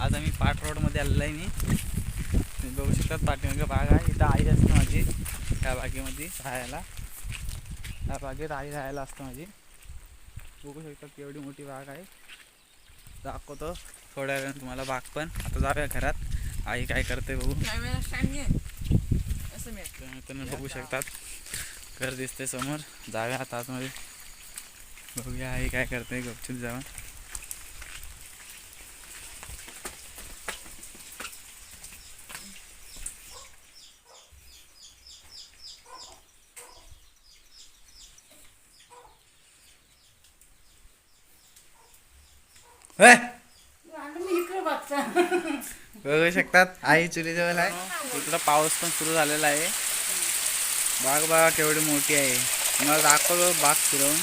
आज आम्ही पाट रोडमध्ये आलेलो आहे मी. बघू शकतात पाठीमागे बाग आहे. इथं आई असते माझी त्या बागेमध्ये राहायला. त्या बागेत आई राहायला असतं माझी. बघू शकतात एवढी मोठी बाग आहे. दाखवतो थोड्या वेळाने तुम्हाला बाग पण. आता जाऊया घरात. आई काय करते बघू. तुम्ही बघू शकतात. घर दिसते समोर. जाऊया आता आतमध्ये. बघूया आई काय करते. गपचूप जाऊन. बघू शकतात. आई चुली जवळ आहे. इकडं पाऊस पण सुरू झालेला आहे. बाग बघा केवढी मोठी आहे. तुम्हाला दाखवतो बाग फिरवून.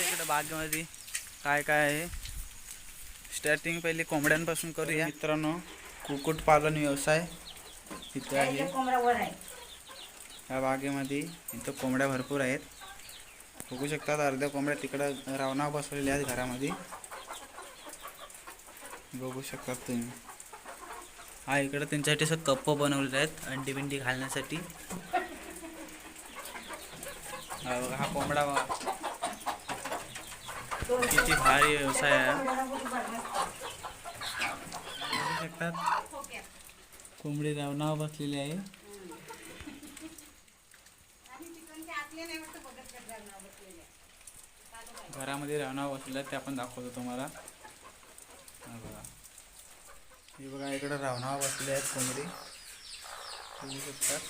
इकडं बागेमध्ये काय काय आहे. स्टार्टिंग पहिली कोंबड्यांपासून करूया. मित्रांनो कुक्कुटपालन व्यवसाय इथे आहे. या बागेमध्ये इथं कोंबड्या भरपूर आहेत. बघू शकतात अर्ध्या कोंबड्या तिकडं रावणा बसवलेल्या आहेत घरामध्ये. बघू शकतात तुम्ही. हा इकडं त्यांच्यासाठी असं कप्प बनवलेले आहेत अंडी बिंडी घालण्यासाठी. हा बघा, हा कोंबडा किती भारी व्यवसाय आहे. बघू शकतात. कोंबडी रावणावर बसलेली आहे. घरामध्ये रावणावर बसलेलं त्या ते आपण दाखवतो तुम्हाला. बघा. हे बघा इकडं रावणावर बसले आहेत कोंबडी. बघू शकतात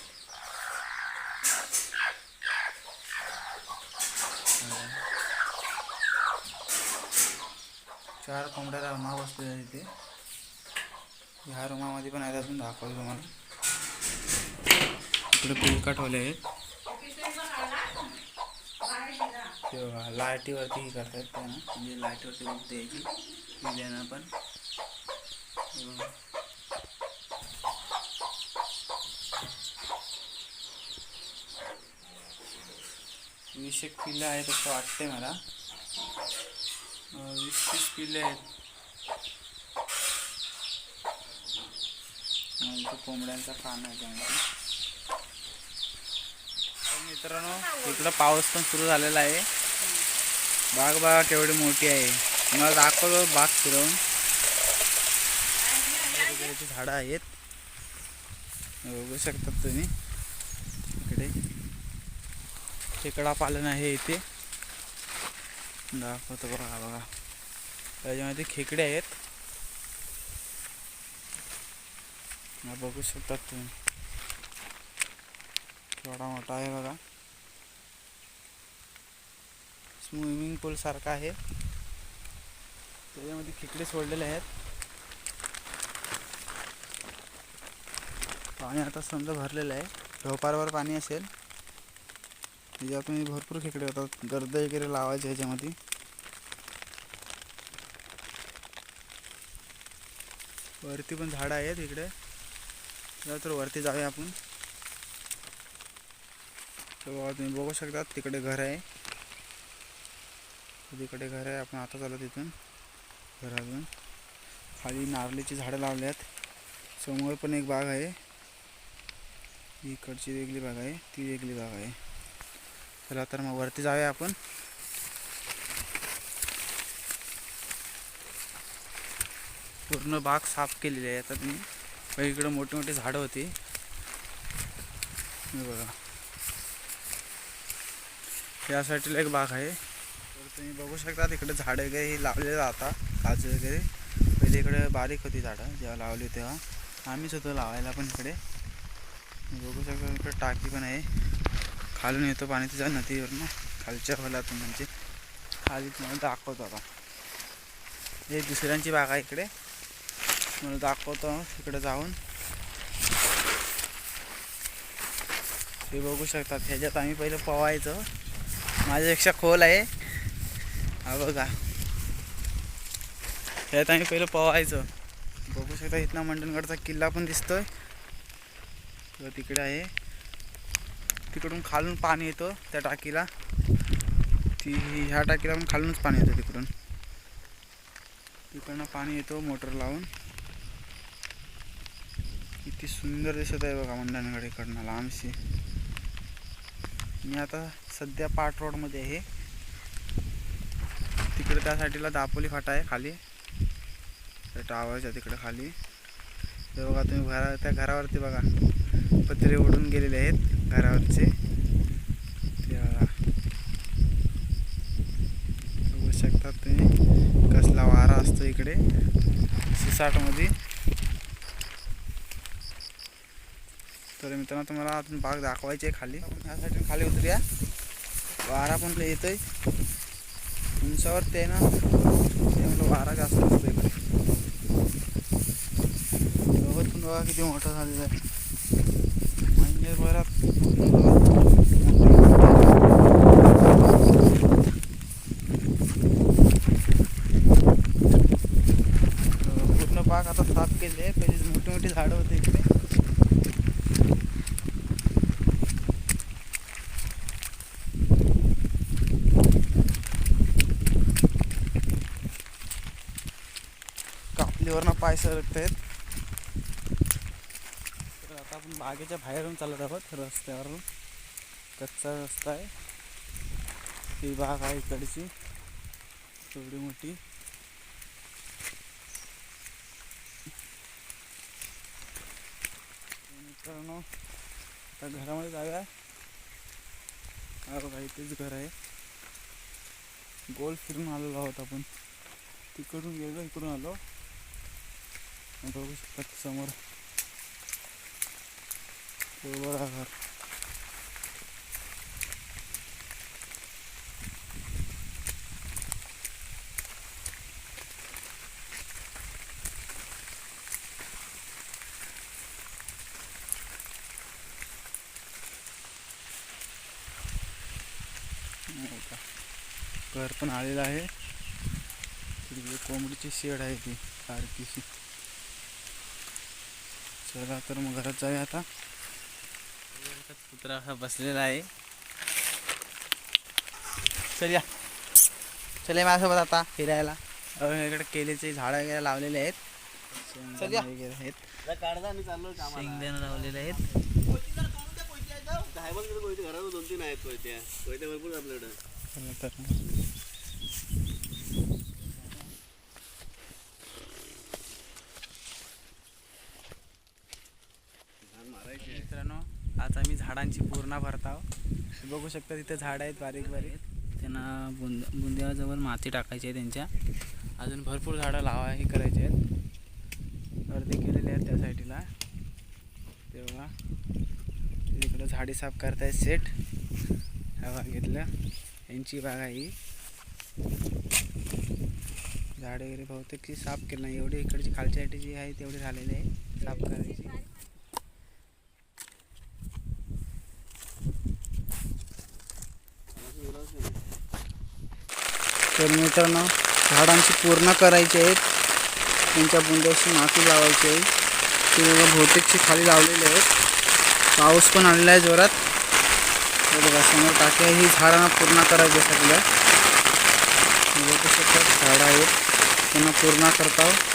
चार कोंबड्या रावणावर बसलेल्या आहेत इथे. ह्या रुमामध्ये पण आहेत अजून दाखवतो तुम्हाला. इकडे पिलका ठेवले आहेत ते बघा लाईटीवरती ही करतायत त्या ना म्हणजे लाईटीवरती बुक द्यायची पिल्यांना पण वीस एक पिल्लं आहेत असं वाटते मला. वीस तीस पिल्ले आहेत. कोंबड्यांचा खाना आहे त्यामध्ये मित्रांनो इकडं पाऊस पण सुरू झालेला आहे. बाग बघा केवढी मोठी आहे. तुम्हाला दाखवतो बाग फिरवून. वगैरेची झाडं आहेत. बघू शकतात तुम्ही. इकडे खेकडा पालन आहे इथे. दाखवतो बघा बघा. त्याच्यामध्ये खेकडे आहेत. बघू शकतात तुम्ही. थोडा मोठा आहे बघा. स्विमिंग पूल सारखा आहे. त्याच्यामध्ये खेकडे सोडलेले आहेत. पाणी आता समजा भरलेलं आहे. ढोपारवर पाणी असेल. त्याच्यातून भरपूर खेकडे होतात गर्द वगैरे लावायचे ह्याच्यामध्ये. वरती पण झाडं आहेत इकडे. चला तर वरती जाऊया आपण. तुम्ही बघू शकतात तिकडे घर आहे. तिकडे घर आहे आपण आता चालू तिथून. घरातून. खाली नारळीची झाडं लावली आहेत. समोर पण एक बाग आहे. इकडची वेगळी बाग आहे ती वेगळी बाग आहे. चला तर मग वरती जाऊया आपण. पूर्ण बाग साफ केलेली आहे. आता मी पहिले इकडं मोठी मोठी झाडं होती. बघा. या साईडला एक बाग आहे. तुम्ही बघू शकता तिकडे झाडं वगैरे लावलेलं आता काजू वगैरे. पहिले इकडे बारीक होती झाडं जेव्हा लावली तेव्हा. आम्हीच होतो लावायला पण इकडे. बघू शकता इकडे टाकी पण आहे. खालून येतो पाणी तिच्या नदीवरनं खालच्या खोलातून म्हणजे. खाली तुम्हाला दाखवतो आता. हे दुसऱ्यांची बाग आहे इकडे. मला दाखवतो इकडे जाऊन. हे बघू शकतात ह्याच्यात आम्ही पहिलं पवायचं माझ्यापेक्षा खोल आहे. हा बघा. त्यात आम्ही पहिलं पवायचं बघू शकता इथला मंडणगडचा किल्ला पण दिसतोय. तो तिकडे आहे. तिकडून खालून पाणी येतं त्या टाकीला. ती ह्या टाकीला पण खालूनच पाणी येतं तिकडून. तिकडनं पाणी येतो मोटर लावून. किती सुंदर दिसत आहे बघा मंडणगड इकडनं लांबशी. मी आता सध्या पाट रोडमध्ये आहे. तिकडे त्या साईडला दापोली फाटा आहे खाली. टावरच्या तिकडे खाली. तर बघा तुम्ही घरा त्या घरावरती बघा. पत्रे उडून गेलेले आहेत घरावरचे. ते बघा. बघू शकता तुम्ही कसला वारा असतो इकडे. सिसाटमध्ये. तर मित्रांनो तुम्हाला अजून बाग दाखवायची आहे खाली. त्यासाठी खाली उतरूया. वारा पण येतोय. उंचावरती आहे ना त्यामुळे वारा जास्त असतो इकडे गवत पण बघा किती मोठं झालेलं आहे म्हणजे पूर्ण पूर्ण पाक आता साफ केले पहिले मोठी मोठी झाडं होते इकडे पूर्ण पाय सरकत आहेत. तर आता आपण बागेच्या बाहेरून चालत आहोत रस्त्यावरून. कच्चा रस्ता आहे. ही बाग आहे इकडची. थोडी मोठी. मित्रांनो आता घरामध्ये जागा अरे भाई तेच घर आहे. गोल फिरून आलेलो आहोत आपण. तिकडून गेलो इकडून आलो. बघू शकतात समोर बरोबर घर हो का. घर पण आलेलं आहे. कोंबडीची शेड आहे ती सारखीशी. चला तर मग घरात जाऊया आता. कुत्रा हा बसलेला आहे. चल या. चल या माझ्यासोबत आता फिरायला. इकडे केलीचे झाडं वगैरे लावलेले आहेत. शेंगदाणे वगैरे आहेत. शेंगदाणे लावलेले आहेत. घरात दोन तीन आहेत कोयत्या. कोयत्या भरपूर आपल्याकडं. चला तर मित्रांनो फुलांची पूर्ण भरताव. बघू शकता तिथे झाड आहेत बारीक बारीक. त्यांना बुंद बुंद्याजवळ माती टाकायची आहे त्यांच्या. अजून भरपूर झाडं लावा हे करायचे आहेत. अर्धे केलेले आहेत त्या साईडला. तेव्हा तिकडं झाडी साफ करतायत सेट. ह्या बागेतल्या यांची बाग आहे ही. झाडे वगैरे बहुतेक साफ केलं नाही. एवढी इकडची खालच्या साईड जी आहे तेवढी झालेली आहे. साफ करायची. तर मित्रांनो झाडांची पूर्ण करायची आहेत. त्यांच्या बुंद्याशी माती लावायची आहे. ते बघा बहुतेकची खाली लावलेले आहेत. पाऊस पण आणला आहे जोरात. तर बघा समोर टाक्या ही झाडांना पूर्ण करायची आहे सगळ्या बघू झाडं आहेत. त्यांना पूर्ण करताव हो.